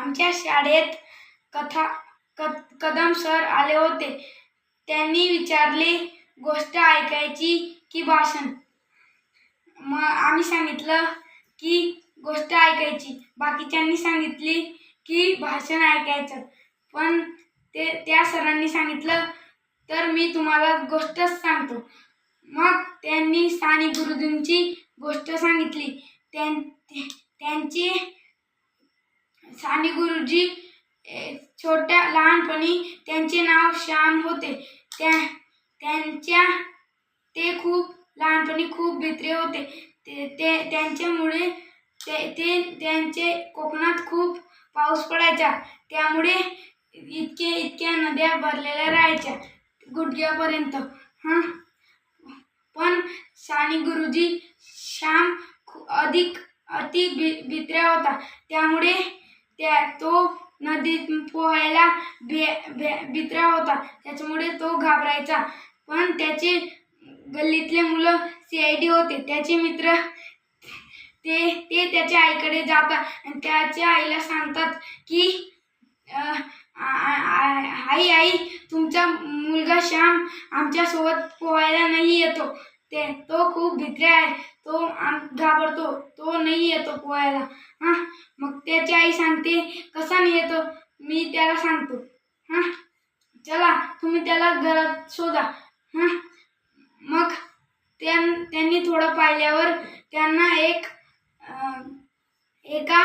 आमच्या शाळेत कथा क कदम सर आले होते. त्यांनी विचारले गोष्ट ऐकायची की भाषण? मग आम्ही सांगितलं की गोष्ट ऐकायची. बाकीच्यांनी सांगितली की भाषण ऐकायचं. पण ते त्या सरांनी सांगितलं तर मी तुम्हाला गोष्टच सांगतो. मग त्यांनी स्थानिक गुरुजींची गोष्ट सांगितली. त्यां ते- त्यांची साने गुरुजी ए, छोट्या लहानपणी त्यांचे नाव श्याम होते. त्या त्यांच्या ते खूप लहानपणी खूप भित्रे होते. ते ते त्यांच्यामुळे ते ते त्यांचे कोकणात खूप पाऊस पडायचा. त्यामुळे इतके इतक्या नद्या भरलेल्या राहायच्या गुडघ्यापर्यंत. हां? पण साने गुरुजी श्याम अधिक अति भि भित्र्या होता. त्यामुळे त्या तो नदीत पोहायला भे भे भित्रा होता. त्याच्यामुळे तो घाबरायचा. पण त्याचे गल्लीतले मुलं सी आय डी होते. त्याचे मित्र ते ते त्याच्या आईकडे जातात आणि त्याच्या आईला सांगतात की आ- आ- आ- आई आई तुमचा मुलगा श्याम आमच्यासोबत पोहायला नाही येतो. ते तो खूप भित्र्या आहे तो आम घाबरतो तो नाही येतो पोहायला। हां मग त्याची आई सांगते कसा नाही येतो? मी त्याला सांगतो. हां चला तुम्ही त्याला घरात शोधा. हां मग त्यां त्यांनी थोडं पाहिल्यावर त्यांना एक एका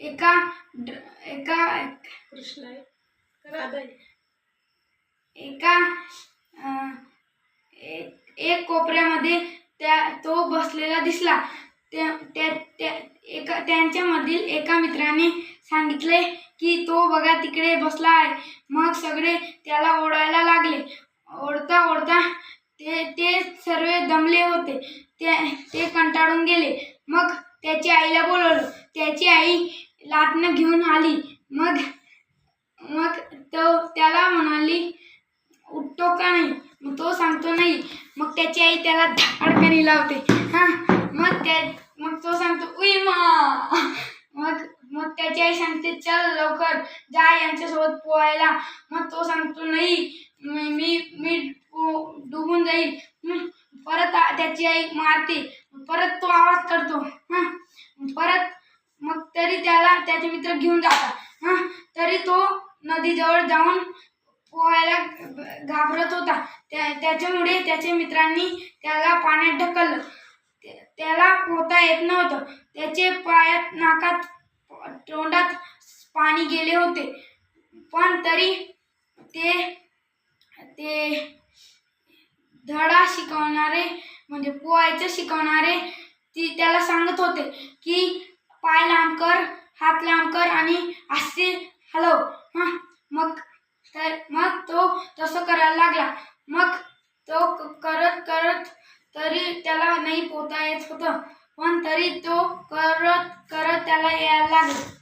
एका ड- एका कृष्ण एका एक कोपऱ्यामध्ये त्या तो बसलेला दिसला. त्या त्या त्या एका त्यांच्यामधील एका मित्राने सांगितले की तो बघा तिकडे बसला आहे. मग सगळे त्याला ओढायला लागले. ओढता ओढता ते ते सर्व दमले होते. ते ते कंटाळून गेले. मग त्याची आईला बोलवलं. त्याची आई लाटणं घेऊन आली. मग मग तो त्याला म्हणाली उठतो का नाही? मग तो सांगतो नाही. मग त्याची आई त्याला धडकणी लावते. हां मग त्या मग तो सांगतो उई मग मग त्याची आई सांगते चल लवकर जा यांच्यासोबत पोहायला. मग तो सांगतो नाही मी मी पो- डुबून जाईल. परत त्याची आई मारते. परत तो आवाज करतो. हां परत मग तरी त्याला त्याचे मित्र घेऊन जातात. हां तरी तो नदीजवळ जाऊन पोहायला घाबरत होता. त्या त्याच्यामुळे त्याच्या मित्रांनी त्याला पाण्यात ढकललं. त्याला पोहता येत नव्हतं. त्याचे पायात नाकात तोंडात पाणी गेले होते. पण तरी ते ते धडा शिकवणारे म्हणजे पोहायचं शिकवणारे ती त्याला सांगत होते की पाय लांब कर हात लांब कर आणि असे हलव. हां मग तर मग तो तसं करायला लागला. मग तो करत करत तरी त्याला नाही पोहता येत होतं. पण तरी तो करत करत त्याला यायला लागला.